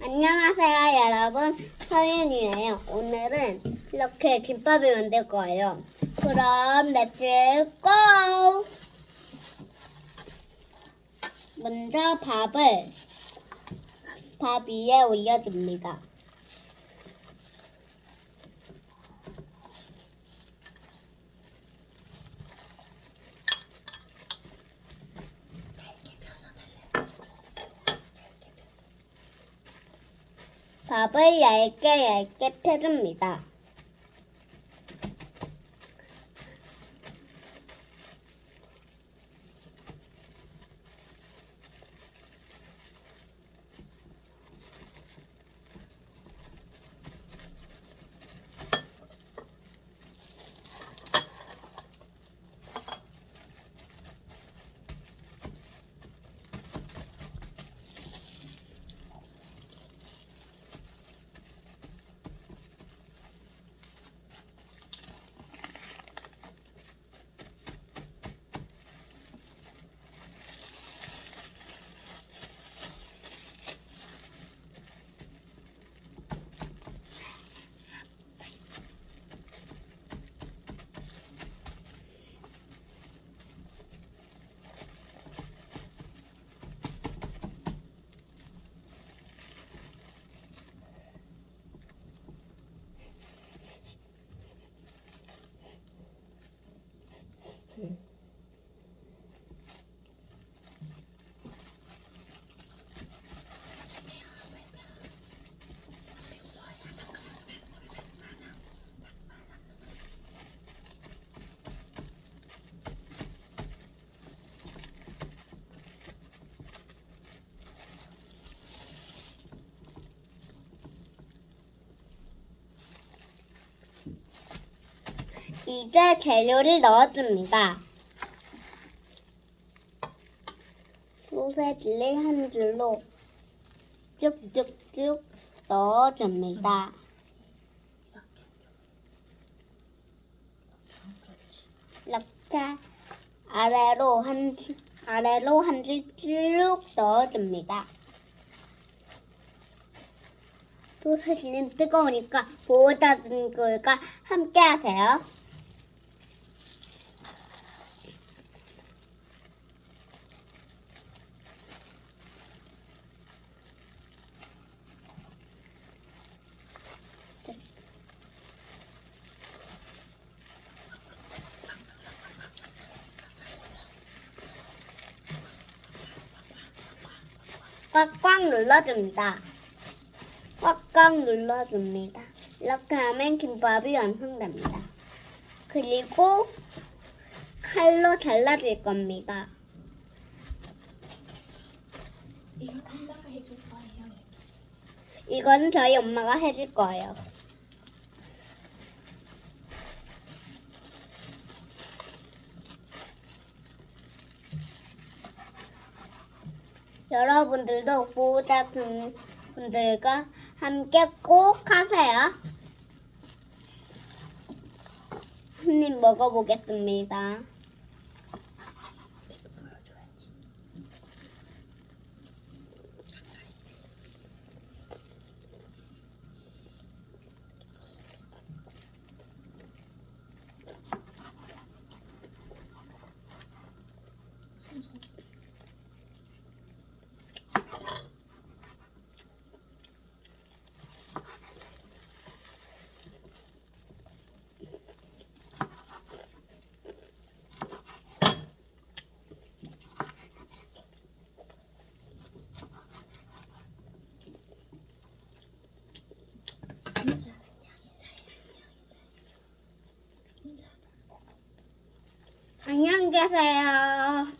안녕하세요 여러분. 서윤이에요. 오늘은 이렇게 김밥을 만들 거예요. 그럼 렛츠 고! 먼저 밥을 밥 위에 올려줍니다 밥을 얇게 얇게 펴줍니다. 이제 재료를 넣어줍니다. 소세지를 한 줄로 쭉쭉쭉 넣어줍니다. 이렇게 아래로 한 줄- 아래로 한 줄 쭉 넣어줍니다. 소세지는 뜨거우니까 보호자든 꿀과 함께 하세요. 꽉꽉 눌러줍니다. 꽉꽉 눌러줍니다. 이렇게 하면 김밥이 완성됩니다. 그리고 칼로 잘라줄 겁니다. 이거 엄마가 해줄 거예요. 이건 저희 엄마가 해줄 거예요. 여러분들도 보호자 분- 분들과 함께 꼭 하세요. 한 입 먹어보겠습니다. 안녕 계세요.